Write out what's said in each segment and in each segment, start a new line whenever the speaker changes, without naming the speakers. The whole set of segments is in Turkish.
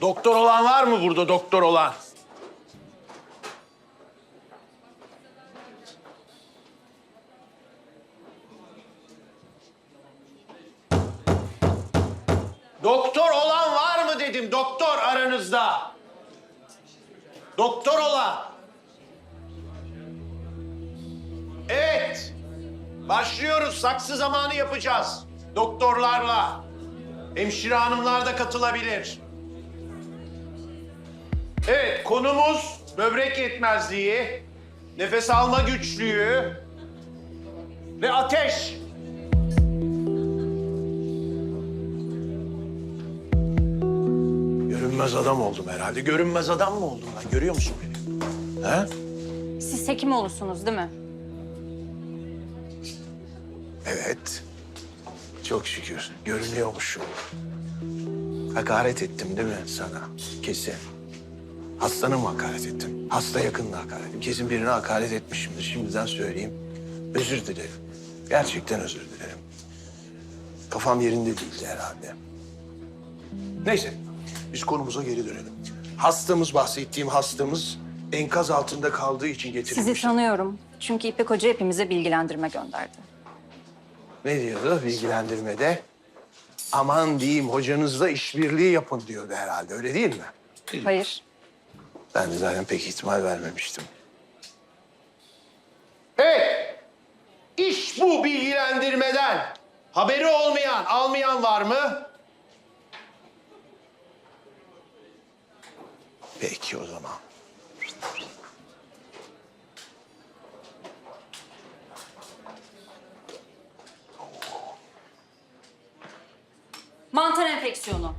Doktor olan var mı burada doktor olan? Doktor olan var mı dedim doktor aranızda. Doktor olan. Evet. Başlıyoruz. Saksı zamanı yapacağız. Doktorlarla. Hemşire hanımlar da katılabilir. Evet, konumuz böbrek yetmezliği, nefes alma güçlüğü ve ateş. Görünmez adam oldum herhalde. Görünmez adam mı oldum ben? Görüyor musun beni? He?
Siz hekim olursunuz değil mi?
Evet. Çok şükür. Görünüyormuşum. Hakaret ettim değil mi sana? Kesin. Hastana mı hakaret ettim? Hasta yakınına hakaret ettim. Kesin birine hakaret etmişimdir. Şimdiden söyleyeyim. Özür dilerim. Gerçekten özür dilerim. Kafam yerinde değildi herhalde. Neyse. Biz konumuza geri dönelim. Hastamız, bahsettiğim hastamız enkaz altında kaldığı için getirilmiş.
Sizi tanıyorum. Çünkü İpek Hoca hepimize bilgilendirme gönderdi.
Ne diyordu bilgilendirmede? Aman diyeyim hocanızla işbirliği yapın diyordu herhalde öyle değil mi?
Hayır.
Ben de zaten pek ihtimal vermemiştim. Evet. İş bu bilgilendirmeden. Haberi olmayan, almayan var mı? Peki o zaman.
Mantar enfeksiyonu.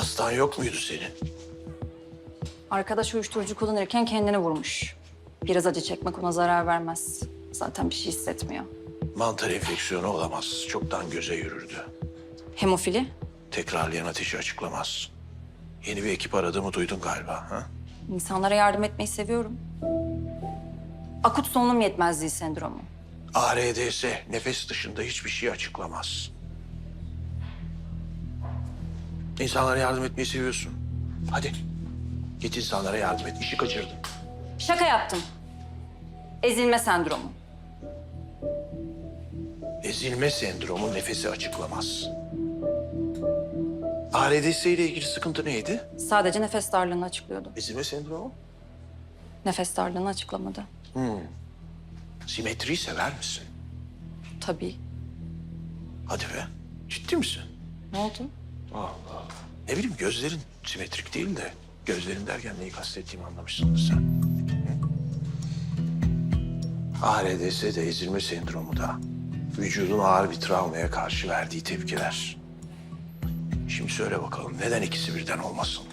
Hastan yok muydu senin?
Arkadaş uyuşturucu kullanırken kendini vurmuş. Biraz acı çekmek ona zarar vermez. Zaten bir şey hissetmiyor.
Mantar enfeksiyonu olamaz. Çoktan göze yürürdü.
Hemofili?
Tekrarlayan ateşi açıklamaz. Yeni bir ekip aradığımı duydun galiba. Ha?
İnsanlara yardım etmeyi seviyorum. Akut solunum yetmezliği sendromu.
ARDS nefes dışında hiçbir şey açıklamaz. İnsanlara yardım etmeyi seviyorsun. Hadi git insanlara yardım et. İşi kaçırdın.
Şaka yaptım. Ezilme sendromu.
Ezilme sendromu nefesi açıklamaz. ARDS ile ilgili sıkıntı neydi?
Sadece nefes darlığını açıklıyordu.
Ezilme sendromu?
Nefes darlığını açıklamadı.
Simetriyi sever misin?
Tabii.
Hadi be. Ciddi misin?
Ne oldu?
Ne bileyim gözlerin simetrik değil de gözlerin derken neyi kastettiğimi anlamışsındır sen. Hı? ARDS de ezilme sendromu da vücudun ağır bir travmaya karşı verdiği tepkiler. Şimdi söyle bakalım neden ikisi birden olmasın?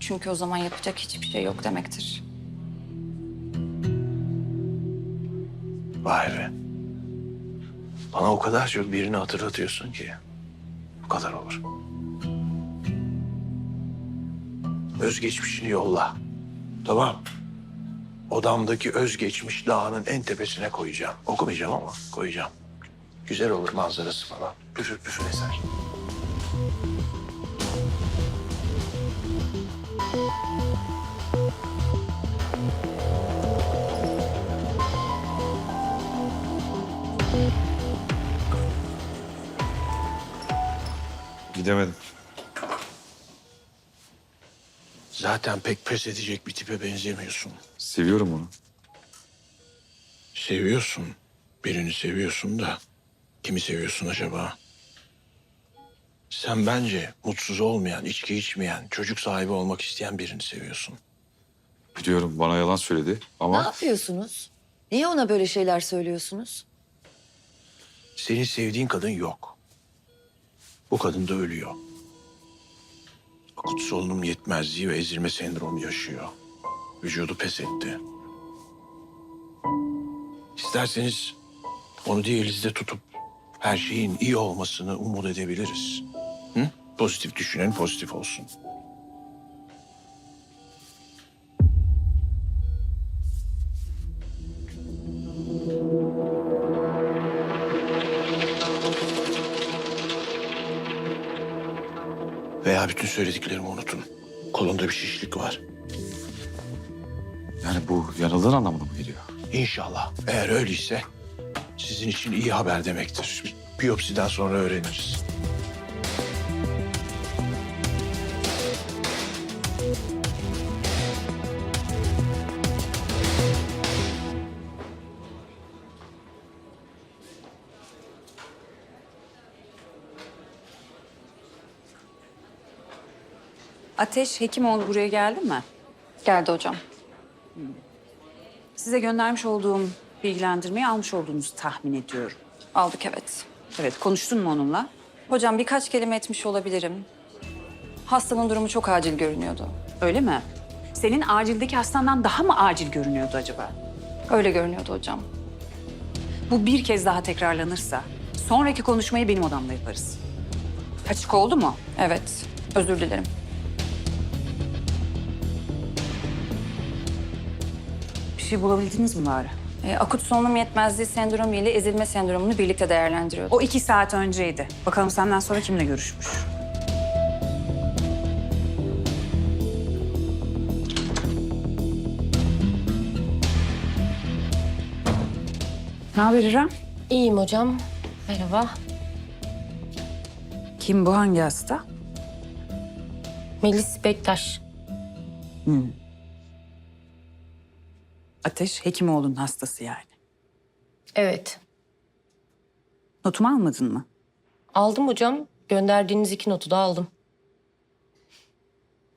Çünkü o zaman yapacak hiçbir şey yok demektir.
Vay be. Bana o kadar çok birini hatırlatıyorsun ki. Bu kadar olur. Özgeçmişini yolla. Tamam. Odamdaki özgeçmiş dağının en tepesine koyacağım. Okumayacağım ama koyacağım. Güzel olur manzarası falan. Püfür püfür eser.
Gidemedim.
Zaten pek pes edecek bir tipe benzemiyorsun.
Seviyorum onu.
Seviyorsun. Birini seviyorsun da kimi seviyorsun acaba? Sen bence mutsuz olmayan, içki içmeyen, çocuk sahibi olmak isteyen birini seviyorsun.
Biliyorum bana yalan söyledi
Ne
ama
yapıyorsunuz? Niye ona böyle şeyler söylüyorsunuz?
Senin sevdiğin kadın yok. Bu kadın da ölüyor. Akut solunum yetmezliği ve ezilme sendromu yaşıyor. Vücudu pes etti. İsterseniz onu diyelinizde tutup her şeyin iyi olmasını umut edebiliriz. Hı? Pozitif düşünen pozitif olsun. Daha bütün söylediklerimi unutun. Kolunda bir şişlik var.
Yani bu yanıldığın anlamına mı geliyor?
İnşallah. Eğer öyleyse sizin için iyi haber demektir. Biyopsiden sonra öğreniriz.
Ateş Hekimoğlu buraya geldi mi?
Geldi hocam.
Size göndermiş olduğum bilgilendirmeyi almış olduğunuzu tahmin ediyorum.
Aldık evet.
Evet, konuştun mu onunla?
Hocam birkaç kelime etmiş olabilirim. Hastanın durumu çok acil görünüyordu.
Öyle mi? Senin acildeki hastandan daha mı acil görünüyordu acaba?
Öyle görünüyordu hocam.
Bu bir kez daha tekrarlanırsa sonraki konuşmayı benim odamda yaparız. Açık oldu mu?
Evet. Özür dilerim.
Şey bulabildiniz mi bari?
E, akut solunum yetmezliği sendromu ile ezilme sendromunu birlikte değerlendiriyorduk.
O iki saat önceydi. Bakalım senden sonra kimle görüşmüş? Ne haber İrem?
İyiyim hocam. Merhaba.
Kim bu hangi hasta?
Melis Bektaş.
Ateş Hekimoğlu'nun hastası yani.
Evet.
Notumu almadın mı?
Aldım hocam. Gönderdiğiniz iki notu da aldım.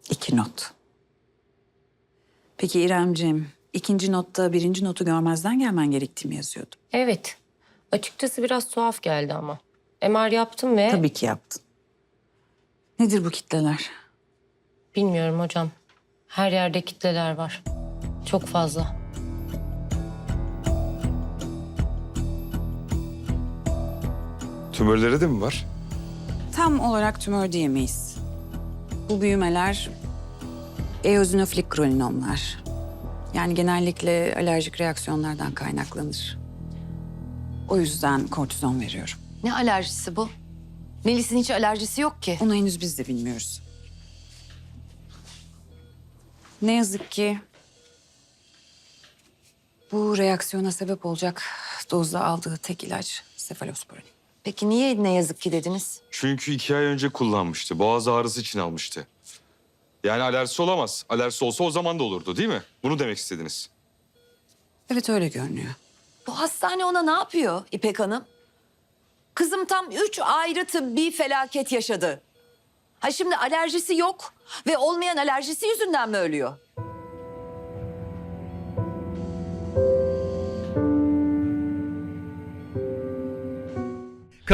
İki not. Peki İremciğim, ikinci notta birinci notu görmezden gelmen gerektiğimi yazıyordu.
Evet. Açıkçası biraz tuhaf geldi ama. MR yaptım ve
Tabii ki yaptın. Nedir bu kitleler?
bilmiyorum hocam. Her yerde kitleler var. Çok fazla.
Tümörleri de mi var?
Tam olarak tümör diyemeyiz. Bu büyümeler eozinofilik kroninomlar. Yani genellikle alerjik reaksiyonlardan kaynaklanır. O yüzden kortizon veriyorum.
Ne alerjisi bu? Melis'in hiç alerjisi yok ki.
Onu henüz biz de bilmiyoruz. Ne yazık ki bu reaksiyona sebep olacak dozda aldığı tek ilaç sefalosporin.
Peki niye ne yazık ki dediniz?
Çünkü iki ay önce kullanmıştı. Boğaz ağrısı için almıştı. Yani alerjisi olamaz. Alerjisi olsa o zaman da olurdu değil mi? Bunu demek istediniz.
Evet öyle görünüyor.
Bu hastane ona ne yapıyor İpek Hanım? Kızım tam üç ayrı tıbbi felaket yaşadı. Ha şimdi alerjisi yok ve olmayan alerjisi yüzünden mi ölüyor?